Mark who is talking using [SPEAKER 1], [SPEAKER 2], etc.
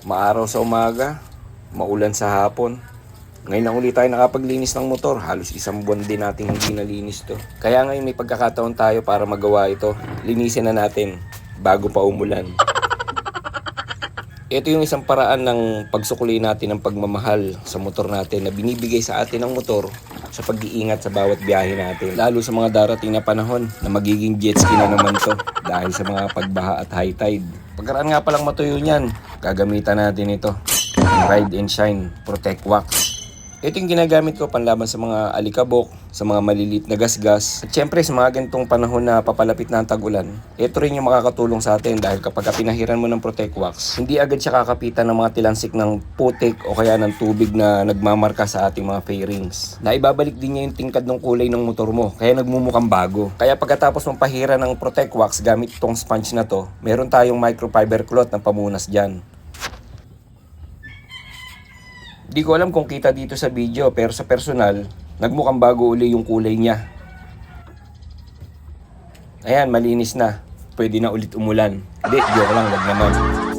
[SPEAKER 1] Maaraw sa umaga, maulan sa hapon. Ngayon lang ulit tayo nakapaglinis ng motor. Halos isang buwan din natin hindi nalinis to. Kaya ngayon may pagkakataon tayo para magawa ito. Linisin na natin bago pa umulan. Ito yung isang paraan ng pagsukuli natin ng pagmamahal sa motor natin na binibigay sa atin ng motor sa pag-iingat sa bawat biyahe natin. Lalo sa mga darating na panahon na magiging jet ski na naman to dahil sa mga pagbaha at high tide. Pagkaraan nga palang matuyo niyan, gagamitan natin ito. Ride and Shine Protect Wax. Ito yung ginagamit ko panlaban sa mga alikabok, sa mga malilit na gasgas. At syempre sa mga ganitong panahon na papalapit na ang tag-ulan, ito rin yung makakatulong sa atin dahil kapag ka pinahiran mo ng Protect Wax, hindi agad siya kakapitan ng mga tilansik ng putik o kaya ng tubig na nagmamarka sa ating mga fairings. Na ibabalik din niya yung tingkad ng kulay ng motor mo, kaya nagmumukhang bago. Kaya pagkatapos mong pahiran ng Protect Wax gamit itong sponge na to, meron tayong microfiber cloth na pamunas dyan. Di ko alam kung kita dito sa video pero sa personal, nagmukhang bago uli yung kulay niya. Ayan, malinis na. Pwede na ulit umulan. Hindi, joke lang, wag naman.